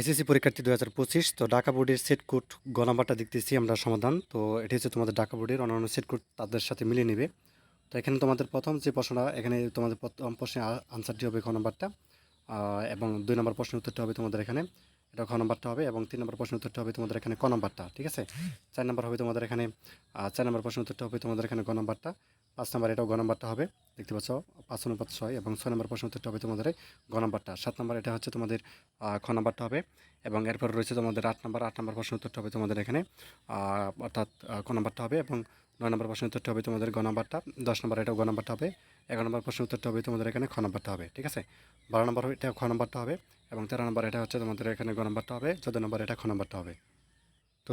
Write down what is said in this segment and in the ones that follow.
SSC পরীক্ষার্থী দু হাজার পঁচিশ, তো ঢাকা বোর্ডের সেট কোড গ নাম্বারটা দেখতেছি আমরা সমাধান। তো এটি হচ্ছে তোমাদের ঢাকা বোর্ডের অন্যান্য সেট কোড তাদের সাথে মিলিয়ে নেবে। তো এখানে তোমাদের প্রথম যে প্রশ্নটা, এখানে তোমাদের প্রথম প্রশ্নের আনসারটি হবে খ নাম্বারটা। এবং দুই নম্বর প্রশ্নের উত্তরটা হবে তোমাদের এখানে। এটা খ নাম্বারটা হবে এবং তিন নম্বর প্রশ্নের উত্তরটা হবে তোমাদের এখানে ক নাম্বারটা, ঠিক আছে? চার নম্বর হবে তোমাদের এখানে চার নম্বর প্রশ্নের উত্তরটা হবে তোমাদের এখানে গ নাম্বারটা। পাঁচ নম্বর এটাও গ নাম্বারটা হবে। দেখতে পাচ্ছ, পাঁচ অনুপাত ছয় এবং ছয় নম্বর প্রশ্ন উত্তরটা হবে তোমাদের গ নাম্বারটা। সাত নম্বর এটা হচ্ছে তোমাদের খ নাম্বারটা হবে এবং এরপর রয়েছে তোমাদের আট নম্বর আট নম্বর প্রশ্ন উত্তরটা হবে তোমাদের এখানে। অর্থাৎ ক নাম্বারটা হবে এবং নয় নম্বর প্রশ্ন উত্তরটা হবে তোমাদের গ নাম্বারটা, দশ নম্বর এটাও গ নাম্বারটা হবে, এগারো নম্বর প্রশ্ন উত্তরটা হবে তোমাদের এখানে খ নাম্বারটা হবে, ঠিক আছে? বারো নম্বর এটা খ নাম্বারটা হবে এবং তেরো নম্বর এটা হচ্ছে তোমাদের এখানে গ হবে, চোদ্দ নম্বর এটা খ নাম্বারটা হবে। তো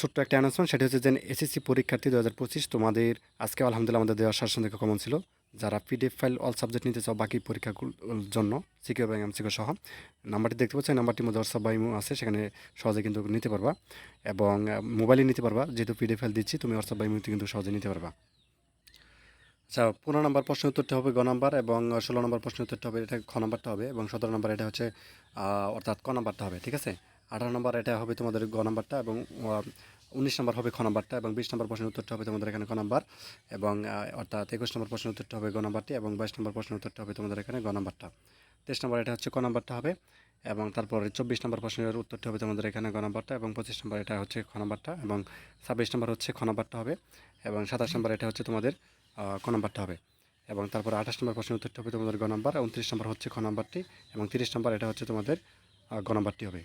ছোট্ট একটা অ্যানাউন্সমেন্ট সেটা হচ্ছে যে এসএসসি পরীক্ষার্থী দু হাজার পঁচিশ তোমাদের আজকে আলহামদুলিল্লাহ আমাদের দেওয়ার শাসন থেকে কমন ছিল। যারা পিডিএফ ফাইল অল সাবজেক্ট নিতে চাও বাকি পরীক্ষাগুলোর জন্য সিকিউ এবং এমসিকিউ সহ নাম্বারটি দেখতে পাচ্ছ এই নাম্বারটির মধ্যে হোয়াটসঅ্যাপ বা ইমো আছে, সেখানে সহজে কিন্তু নিতে পারবা। এবং মোবাইলে নিতে পারবা, যেহেতু পিডিএফ ফাইল দিচ্ছি, তুমি হোয়াটসঅ্যাপ বা ইমোতে কিন্তু সহজে নিতে পারবা। আচ্ছা পনেরো নম্বর প্রশ্ন উত্তরটা হবে গ নাম্বার এবং ষোলো নম্বর প্রশ্ন উত্তরটা হবে, এটা খ নাম্বারটা হবে এবং সতেরো নম্বর এটা হচ্ছে অর্থাৎ ক নাম্বারটা হবে, ঠিক আছে? আঠারো নম্বর এটা হবে তোমাদের গ নাম্বারটা এবং উনিশ নম্বর হবে খ নাম্বারটা এবং বিশ নম্বর প্রশ্নের উত্তরটা হবে তোমাদের এখানে ক নাম্বার এবং অর্থাৎ একুশ নম্বর প্রশ্নের উত্তরটা হবে গ নাম্বারটি এবং বাইশ নম্বর প্রশ্নের উত্তরটা হবে তোমাদের এখানে গ নাম্বারটা। তেইশ নম্বর এটা হচ্ছে ক নাম্বারটা হবে এবং তারপরে চব্বিশ নম্বর প্রশ্নের উত্তরটা হবে তোমাদের এখানে গ নাম্বারটা এবং পঁচিশ নম্বর এটা হচ্ছে খ নাম্বারটা এবং ছাব্বিশ নম্বর হচ্ছে খ নাম্বারটা হবে এবং সাতাশ নম্বর এটা হচ্ছে তোমাদের ক নাম্বারটা হবে এবং তারপর আঠাশ নম্বর প্রশ্নের উত্তরটা হবে তোমাদের গ নাম্বার, উনত্রিশ নম্বর হচ্ছে খ নাম্বারটি এবং তিরিশ নম্বর এটা হচ্ছে তোমাদের গ নাম্বারটি হবে।